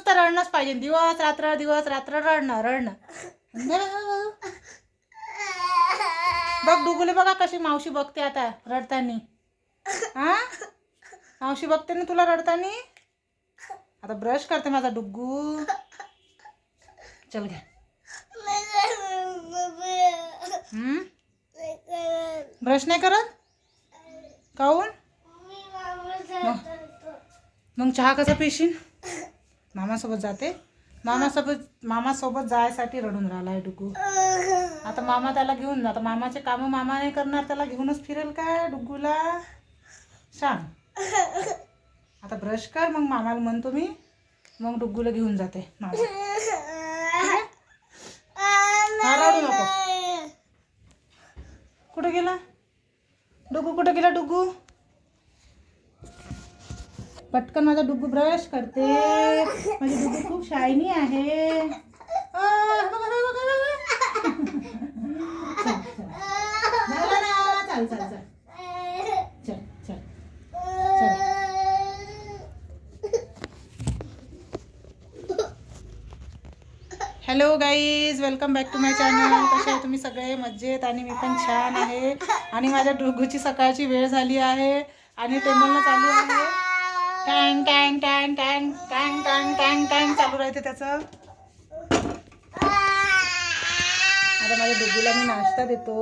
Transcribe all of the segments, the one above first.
नुसतं रडणंच पाहिजे. दिवस रात्र दिवस रात्र रडणं रडणं. बरं. बघ डुगुले बघा कशी मावशी बघते आता रडतानी. हा? मावशी बघते ना तुला रडतानी? आता ब्रश करते माझा डुग्गू चल घ्या. ब्रश नाही करत? काऊन? मग चहा कसा पिशीन? मामासोबत जाते. मामासोबत मामासोबत जायसाठी रडून राहिला आहे डुगू आता मामा त्याला घेऊन आता मामाचे कामं मामा नाही करणार त्याला घेऊनच फिरेल काय डुग्गूला सांग आता ब्रश कर मग मामाला म्हणतो मी. मग डुग्गूला घेऊन जाते मामा. रडू नको. कुठे गेला? डुगू कुठे गेला डुगू पटकन माझा डुगू ब्रश करते. माझी डुगू खूप शायनी आहे. चल चल. Hello guys welcome back to my channel कसे आहे तुम्ही सगळे? मज्जेत आणि मी पण छान आहे. आणि माझ्या डुगूची सकाळची वेळ झाली आहे. आणि टेबलनं चालू आहे. टँग टँग टँग टँग टँग टँग टँग टँग चालू राहते त्याचं. आता माझ्या डुगूला मी नाश्ता देतो.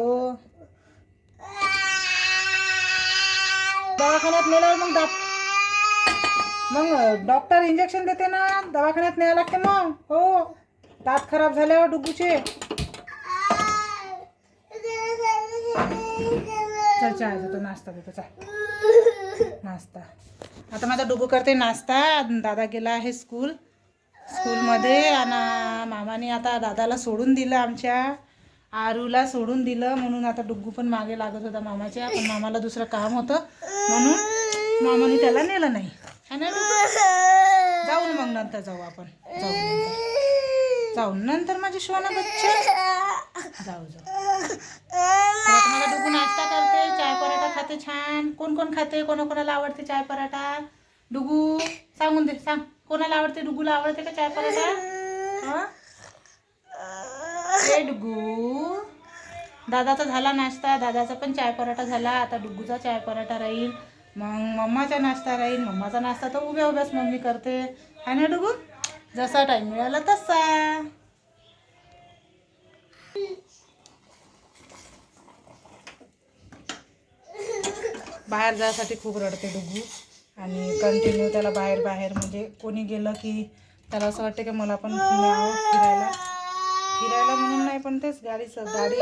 दवाखान्यात नेल्यावर मग दात मग डॉक्टर इंजेक्शन देते ना दवाखान्यात न्यायला लागते मग. हो. दात खराब झाल्यावर डुगूचे चल चहा तो नाश्ता देतो चा नाश्ता. आता माझा डुगू करते नाश्ता. दादा गेला आहे स्कूल स्कूलमध्ये आणि मामाने आता दादाला सोडून दिलं आमच्या. आरूला सोडून दिलं म्हणून आता डुग्गू पण मागे लागत होता मामाच्या पण मामाला दुसरं काम होतं म्हणून मामाने त्याला नेलं नाही. जाऊ मग नंतर जाऊ आपण. जाऊ नंतर. जाऊ नंतर माझी शिवाना बच्चा जाऊ जाऊ. मला डुगू नाश्ता करते चाय पराठा खाते छान. कोण कोण खाते कोणाकोणाला आवडते चाय पराठा? डुगू सांगून दे सांग. कोणाला आवडते डुगूला आवडते का चाय पराठा? हा? डुगू. दादाचा झाला नाश्ता दादाचा पण चाय पराठा झाला. आता डुगूचा चाय पराठा राहील. मग मम्माचा नाश्ता राहील. मम्माचा नाश्ता तर उभ्या उभ्याच मम्मी करते. है ना डुगू? जसा टाईम मिळाला तसा. बाहेर जायसाठी खूप रडते डुगू. आणि कंटिन्यू त्याला बाहेर बाहेर म्हणजे कोणी गेलं की त्याला असं वाटतं की मला पण फिरायला. फिरायला म्हणून नाही पण तेच गाडीचं गाडी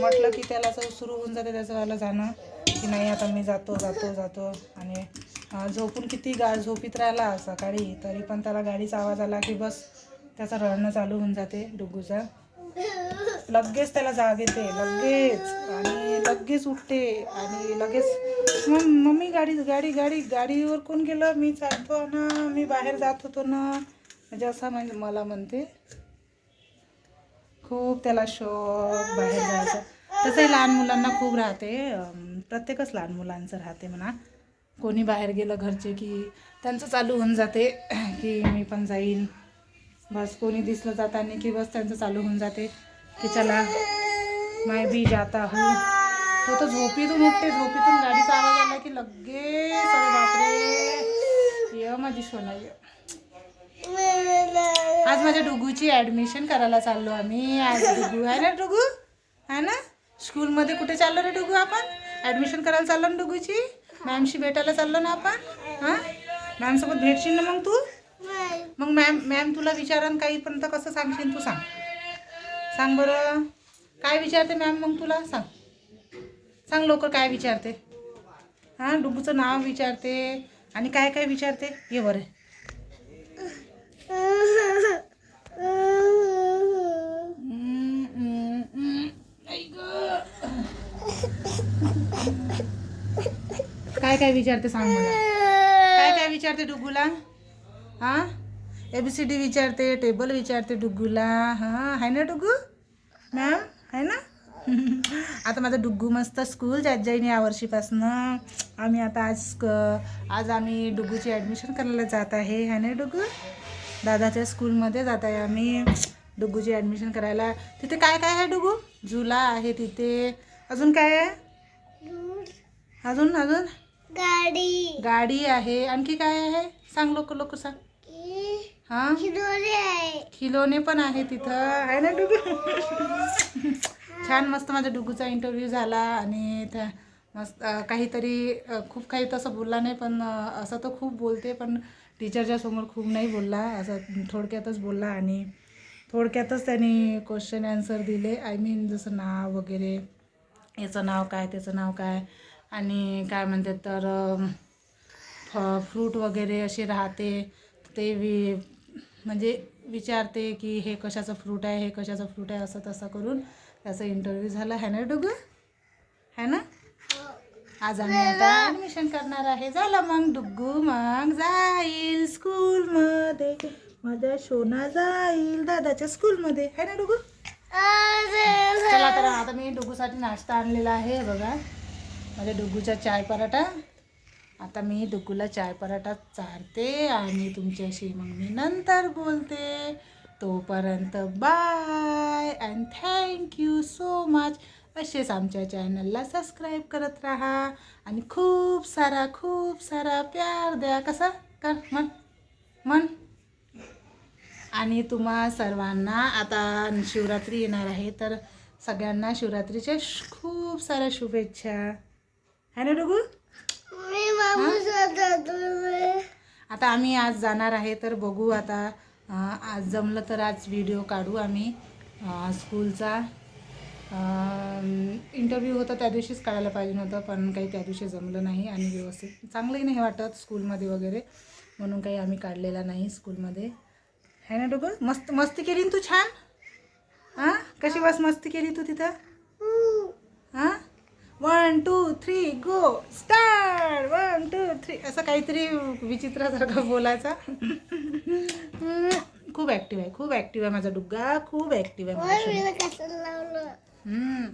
म्हटलं की त्याला असं सुरू होऊन जाते त्याचं वाला जाणं की नाही आता मी जातो जातो जातो. आणि झोपून किती गा झोपीत राहिला सकाळी तरी पण त्याला गाडीचा आवाज आला की बस त्याचं रडणं चालू होऊन जाते डुगूचा. लगेच त्याला जाग येते लगेच. आणि लगेच उठते आणि लगेच मग मम्मी गाडी गाडी गाडी गाडीवर कोण गेलं? मी चालतो ना मी बाहेर जात होतो ना. म्हणजे असं म्हणजे मला म्हणते. खूप त्याला शौक बाहेर जायचा. तसंही लहान मुलांना खूप राहते. प्रत्येकच लहान मुलांचं राहते म्हणा. कोणी बाहेर गेलं घरचे की त्यांचं चालू होऊन जाते की मी पण जाईन. बस कोणी दिसलं जाताना की बस त्यांचं चालू होऊन जाते की चला मैं भी जाता हूँ तो तो झोपीतून उठते झोपीतून गाडीचा आवाज आला की लगेच अरे बापरे. ये माझी सोना ये. आज माझ्या डुगूची ॲडमिशन करायला चाललो आम्ही. आज डुगू आहे ना डुगू? आहे ना? स्कूलमध्ये कुठे चाललो रे डुगू आपण? ॲडमिशन करायला चाललो ना डुगूची? मॅमशी भेटायला चाललो ना आपण? हां? मॅमसोबत भेटशील ना मग तू? मग मॅम मॅम तुला विचारन काही पण तर कसं सांगशील तू सांग. सांग बरं. काय विचारते मॅम मग तुला? सांग. सांग लवकर काय विचारते. हां डुबूचं नाव विचारते. आणि काय काय विचारते? ये बरं. काय काय विचारते सांग मला. काय काय विचारते डुगूला? हां? ए बी सी डी विचारते टेबल विचारते डुगूला. हां आहे ना डुगू? मॅम आहे ना? आता माझं डुग्गू मस्त स्कूल जात जाईन या वर्षीपासनं. आम्ही आता आज आज आम्ही डुग्गूची ॲडमिशन करायला जात आहे. है ना डुग्गू? दादाच्या स्कूलमध्ये जात आहे आम्ही डुग्गूची ॲडमिशन करायला. तिथे काय काय आहे डुगू झुला आहे तिथे. अजून काय आहे? अजून अजून? गाडी. गाडी आहे. आणखी काय आहे? सांग लोक लोक सांग. हां खिलोने पण आहे तिथं. आहे ना डुगू छान मस्त माझ्या डुगूचा इंटरव्ह्यू झाला आणि त्या मस्त काहीतरी खूप काही तसं बोलला नाही पण असं तर खूप बोलते पण टीचरच्या समोर खूप नाही बोलला. असं थोडक्यातच बोलला आणि थोडक्यातच त्यांनी क्वेश्चन ॲन्सर दिले. आय मीन जसं नाव वगैरे याचं नाव काय त्याचं नाव काय आणि काय म्हणतात तर फ फ्रूट वगैरे असे राहते. ते वि म्हणजे विचारते की हे कशाचं फ्रूट आहे हे कशाचं फ्रूट आहे असं तसं करून त्याचा इंटरव्ह्यू झाला. है ना डुगू? है ना? आज आम्ही आता ॲडमिशन करणार आहे. झालं मग डुग्गू मग जाईल स्कूलमध्ये माझ्या शोना जाईल दादाच्या स्कूलमध्ये है ना डुगू? चला तर आता मी डुगूसाठी नाश्ता आणलेला आहे. बघा. माझ्या डुगूचा चाय पराठा. आता मी डुगूला चाय पराठा चारते आणि तुमच्याशी मग मी नंतर बोलते. तोपर्यंत bye and thank you so much असेच आमच्या चॅनलला सबस्क्राईब करत राहा. आणि खूप सारा खूप सारा प्यार द्या. कसा? कर म्हण. म्हण. आणि तुम्हा सर्वांना आता शिवरात्री येणार आहे तर सगळ्यांना शिवरात्रीच्या खूप साऱ्या शुभेच्छा. है ना डुगू मी मामू शोधतो आता आम्ही आज जाणार आहे तर बघू आता आज जमलं तर आज व्हिडिओ काढू आम्ही. स्कूलचा इंटरव्ह्यू होता त्या दिवशीच काढायला पाहिजे नव्हतं पण काही त्या दिवशी जमलं नाही आणि व्यवस्थित चांगलंही नाही वाटत स्कूलमध्ये वगैरे. म्हणून काही आम्ही काढलेला नाही स्कूलमध्ये है ना डोगं? मस्त मस्ती केली तू छान? हां कशी बस मस्ती केली तू तिथं? One two three go start one two three असं काहीतरी विचित्रासारखं बोलायचा. खूप ॲक्टिव्ह आहे. खूप ॲक्टिव्ह आहे माझा डुग्गा. खूप ॲक्टिव्ह आहे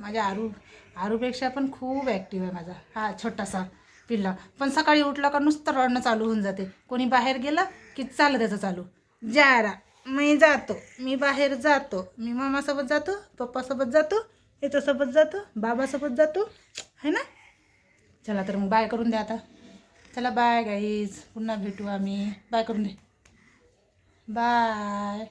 माझ्या आरू आरूपेक्षा पण खूप ॲक्टिव्ह आहे माझा. हा छोटासा पिल्ला. पण सकाळी उठला का नुसतं रडणं चालू होऊन जाते. कोणी बाहेर गेलं की चाललं त्याचं चालू. जारा मी जातो. मी बाहेर जातो. मी मामासोबत जातो पप्पासोबत जातो. याच्यासोबत जातो बाबासोबत जातो है ना? चला तर मग बाय करून द्या आता. चला बाय गाईज पुन्हा भेटू आम्ही. बाय करून दे. बाय.